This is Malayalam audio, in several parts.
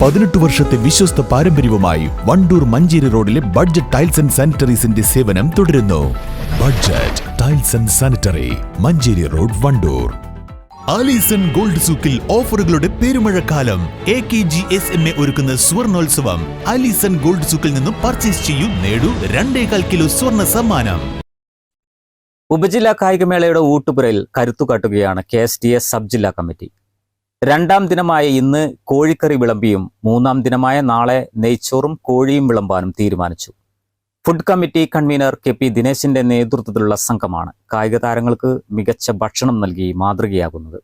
പതിനെട്ട് വർഷത്തെ വിശ്വസ്ത പാരമ്പര്യവുമായി വണ്ടൂർ മഞ്ചേരി റോഡിലെ ബഡ്ജറ്റ് ടൈൽസ് ആൻഡ് സാനിറ്ററീസിന്റെ സേവനം തുടരുന്നു. Budget tiles and sanitary Manjeri road Wandoor. Alison gold സൂക്കിൽ ഓഫറുകളുടെ പെരുമഴക്കാലം. A K G S M A ഒരുക്കുന്ന സ്വർണോത്സവം. ആലീസൺ ഗോൾഡ് സൂക്കിൽ നിന്നും പർച്ചേസ് ചെയ്യൂ നേടൂ രണ്ടേകാൽ കിലോ സ്വർണ സമ്മാനം. ഉപജില്ലാ കായികമേളയുടെ ഊട്ടുപുരയിൽ കരുത്തുകാട്ടുകയാണ് K S T S sub ജില്ലാ കമ്മിറ്റി. രണ്ടാം ദിനമായ ഇന്ന് കോഴിക്കറി വിളമ്പിയും മൂന്നാം ദിനമായ നാളെ നെയ്ച്ചോറും കോഴിയും വിളമ്പാനും തീരുമാനിച്ചു. Food committee convener K P ദിനേശിന്റെ നേതൃത്വത്തിലുള്ള സംഘമാണ് കായിക താരങ്ങൾക്ക് മികച്ച ഭക്ഷണം നൽകി മാതൃകയാകുന്നത്.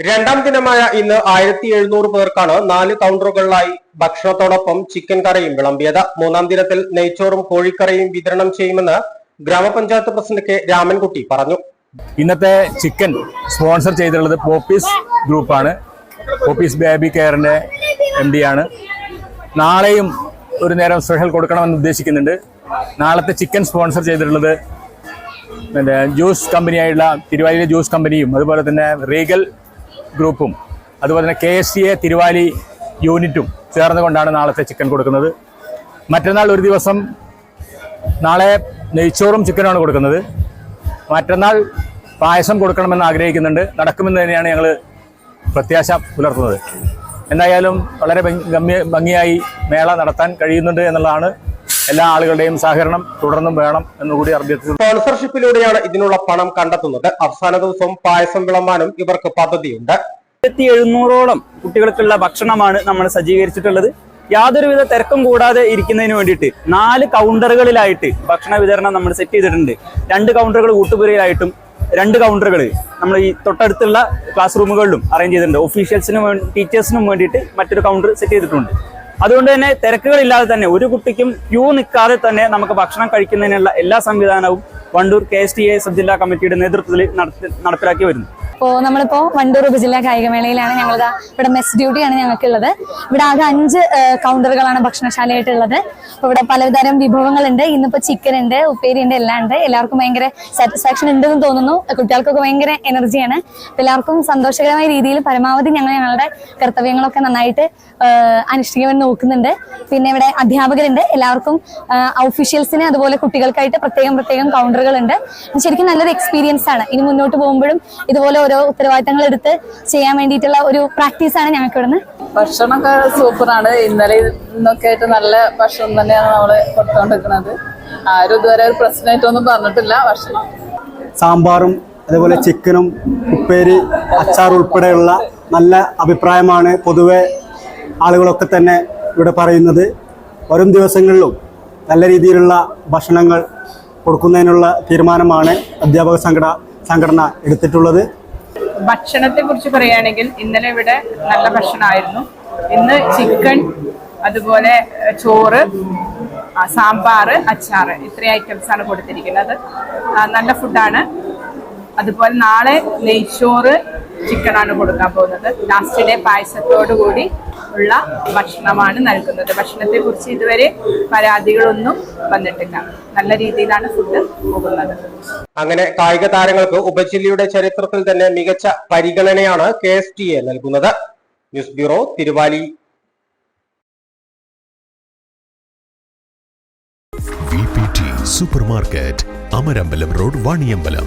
രണ്ടാം ദിനമായ ഇന്ന് ആയിരത്തി എഴുന്നൂറ് പേർക്കാണ് നാല് കൗണ്ടറുകളിലായി ഭക്ഷണത്തോടൊപ്പം ചിക്കൻ കറിയും വിളമ്പിയത്. മൂന്നാം ദിനത്തിൽ നെയ്ച്ചോറും കോഴിക്കറിയും വിതരണം ചെയ്യുമെന്ന് ഗ്രാമപഞ്ചായത്ത് പ്രസിഡന്റ് കെ രാമൻകുട്ടി പറഞ്ഞു. ഇന്നത്തെ ചിക്കൻ സ്പോൺസർ ചെയ്തിട്ടുള്ളത് പോപ്പീസ് ഗ്രൂപ്പാണ്. പോപ്പീസ് ബേബി കെയറിന്റെ എം ഡി ആണ്. നാളെയും ഒരു നേരം സ്പെഷ്യൽ കൊടുക്കണമെന്ന് ഉദ്ദേശിക്കുന്നുണ്ട്. നാളത്തെ ചിക്കൻ സ്പോൺസർ ചെയ്തിട്ടുള്ളത് പിന്നെ ജ്യൂസ് കമ്പനിയായുള്ള തിരുവാലിയിലെ ജ്യൂസ് കമ്പനിയും അതുപോലെ തന്നെ റീഗൽ ഗ്രൂപ്പും. അതുപോലെ തന്നെ K S C A Thiruvali യൂണിറ്റും ചേർന്നുകൊണ്ടാണ് നാളത്തെ ചിക്കൻ കൊടുക്കുന്നത്. മറ്റന്നാൾ ഒരു ദിവസം നാളെ നെയ്ച്ചോറും ചിക്കനുമാണ് കൊടുക്കുന്നത്. മറ്റന്നാൾ പായസം കൊടുക്കണമെന്ന് ആഗ്രഹിക്കുന്നുണ്ട്. നടക്കുമെന്ന് തന്നെയാണ് ഞങ്ങൾ പ്രത്യാശ പുലർത്തുന്നത്. എന്തായാലും വളരെ ഭംഗിയായി മേള നടത്താൻ കഴിയുന്നുണ്ട് എന്നുള്ളതാണ് എല്ലാ ആളുകളുടെയും സഹകരണം തുടർന്നും വേണം എന്ന് കൂടി അഭ്യർത്ഥിച്ചു സ്പോൺസർഷിപ്പിലൂടെയാണ് ഇതിനുള്ള പണം കണ്ടെത്തുന്നത്. അവസാന ദിവസം പായസം വിളമ്പാനും ഇവർക്ക് പദ്ധതിയുണ്ട്. ആയിരത്തി എഴുന്നൂറോളം കുട്ടികൾക്കുള്ള ഭക്ഷണമാണ് നമ്മൾ സജ്ജീകരിച്ചിട്ടുള്ളത്. യാതൊരുവിധ തിരക്കും കൂടാതെ ഇരിക്കുന്നതിന് വേണ്ടിയിട്ട് നാല് കൗണ്ടറുകളിലായിട്ട് ഭക്ഷണ വിതരണം നമ്മൾ സെറ്റ് ചെയ്തിട്ടുണ്ട്. രണ്ട് കൗണ്ടറുകൾ കൂട്ടുപുരയിലായിട്ടും രണ്ട് കൗണ്ടറുകൾ നമ്മൾ ഈ തൊട്ടടുത്തുള്ള ക്ലാസ് റൂമുകളിലും അറേഞ്ച് ചെയ്തിട്ടുണ്ട്. ഓഫീഷ്യൽസിനും ടീച്ചേഴ്സിനും വേണ്ടിയിട്ട് മറ്റൊരു കൗണ്ടർ സെറ്റ് ചെയ്തിട്ടുണ്ട്. അതുകൊണ്ട് തന്നെ തിരക്കുകളില്ലാതെ തന്നെ ഒരു കുട്ടിക്കും ക്യൂ നിൽക്കാതെ തന്നെ നമുക്ക് ഭക്ഷണം കഴിക്കുന്നതിനുള്ള എല്ലാ സംവിധാനവും Wandoor K S T A sub ജില്ലാ കമ്മിറ്റിയുടെ നേതൃത്വത്തിൽ നടപ്പിലാക്കി വരുന്നു. ഇപ്പോൾ നമ്മളിപ്പോ വണ്ടൂർ ഉപജില്ലാ കായികമേളയിലാണ് ഞങ്ങൾ ഇവിടെ മെസ് ഡ്യൂട്ടിയാണ് ഞങ്ങൾക്കുള്ളത്. ഇവിടെ ആകെ അഞ്ച് കൗണ്ടറുകളാണ് ഭക്ഷണശാലയായിട്ടുള്ളത്. അപ്പോൾ ഇവിടെ പലതരം വിഭവങ്ങളുണ്ട്. ഇന്നിപ്പോ ചിക്കൻ ഉണ്ട് ഉപ്പേരി ഉണ്ട് എല്ലാം ഉണ്ട്. എല്ലാവർക്കും ഭയങ്കര സാറ്റിസ്ഫാക്ഷൻ ഉണ്ടെന്ന് തോന്നുന്നു. കുട്ടികൾക്കൊക്കെ ഭയങ്കര എനർജിയാണ് അപ്പോൾ എല്ലാവർക്കും സന്തോഷകരമായ രീതിയിൽ പരമാവധി ഞങ്ങൾ ഞങ്ങളുടെ കർത്തവ്യങ്ങളൊക്കെ നന്നായിട്ട് ഏഹ്, അനുഷ്ഠിക്കാൻ നോക്കുന്നുണ്ട്. പിന്നെ ഇവിടെ അധ്യാപകരുണ്ട്. എല്ലാവർക്കും ഒഫീഷ്യൽസിന് അതുപോലെ കുട്ടികൾക്കായിട്ട് പ്രത്യേകം പ്രത്യേകം കൗണ്ടറുകളുണ്ട് ശരിക്കും നല്ലൊരു എക്സ്പീരിയൻസ് ആണ്. ഇനി മുന്നോട്ട് പോകുമ്പോഴും ഇതുപോലെ ഓരോ ഉത്തരവാദിത്തങ്ങൾ എടുത്ത് ചെയ്യാൻ വേണ്ടിയിട്ടുള്ള ഒരു പ്രാക്ടീസ് ആണ് ഞങ്ങൾക്ക് ഇവിടുന്ന്. ഭക്ഷണമൊക്കെ സൂപ്പറാണ് ഇന്നലെ ഇന്നൊക്കെ ആയിട്ട് നല്ല ഭക്ഷണം തന്നെയാണ് നമ്മൾ കൊടുത്തോണ്ടിരിക്കുന്നത്. ആരും ഇതുവരെ ഒരു പ്രശ്നമായിട്ടൊന്നും പറഞ്ഞിട്ടില്ല. ഭക്ഷണം. സാമ്പാറും അതേപോലെ ചിക്കനും ഉപ്പേരി അച്ചാർ ഉൾപ്പെടെയുള്ള നല്ല അഭിപ്രായമാണ് പൊതുവെ ആളുകളൊക്കെ തന്നെ ഇവിടെ പറയുന്നത്. വരും ദിവസങ്ങളിലും നല്ല രീതിയിലുള്ള ഭക്ഷണങ്ങൾ കൊടുക്കുന്നതിനുള്ള തീരുമാനമാണ് അധ്യാപക സംഘടന സംഘടന എടുത്തിട്ടുള്ളത്. ഭക്ഷണത്തെ കുറിച്ച് പറയുകയാണെങ്കിൽ ഇന്നലെ ഇവിടെ നല്ല ഭക്ഷണമായിരുന്നു. ഇന്ന് ചിക്കൻ അതുപോലെ ചോറ് സാമ്പാർ അച്ചാറ് ഇത്രയും ഐറ്റംസ് ആണ് കൊടുത്തിരിക്കുന്നത്. നല്ല ഫുഡാണ് അതുപോലെ നാളെ നെയ്ച്ചോറ് ചിക്കനാണ് കൊടുക്കാൻ പോകുന്നത്. ലാസ്റ്റ് ഡേ പായസത്തോടു കൂടി ഉള്ള ഭക്ഷണമാണ് നൽകുന്നത്. ഭക്ഷണത്തെ കുറിച്ച് ഇതുവരെ പരാതികളൊന്നും വന്നിട്ടില്ല. നല്ല രീതിയിലാണ് ഫുഡ് പോകുന്നത്. അങ്ങനെ കായിക താരങ്ങൾക്ക് ഉപജില്ലയുടെ ചരിത്രത്തിൽ തന്നെ മികച്ച പരിഗണനയാണ് കെ എസ് ടി എ നൽകുന്നത്. News bureau Thiruvali. Super market Amarambalam road Vaniyambalam.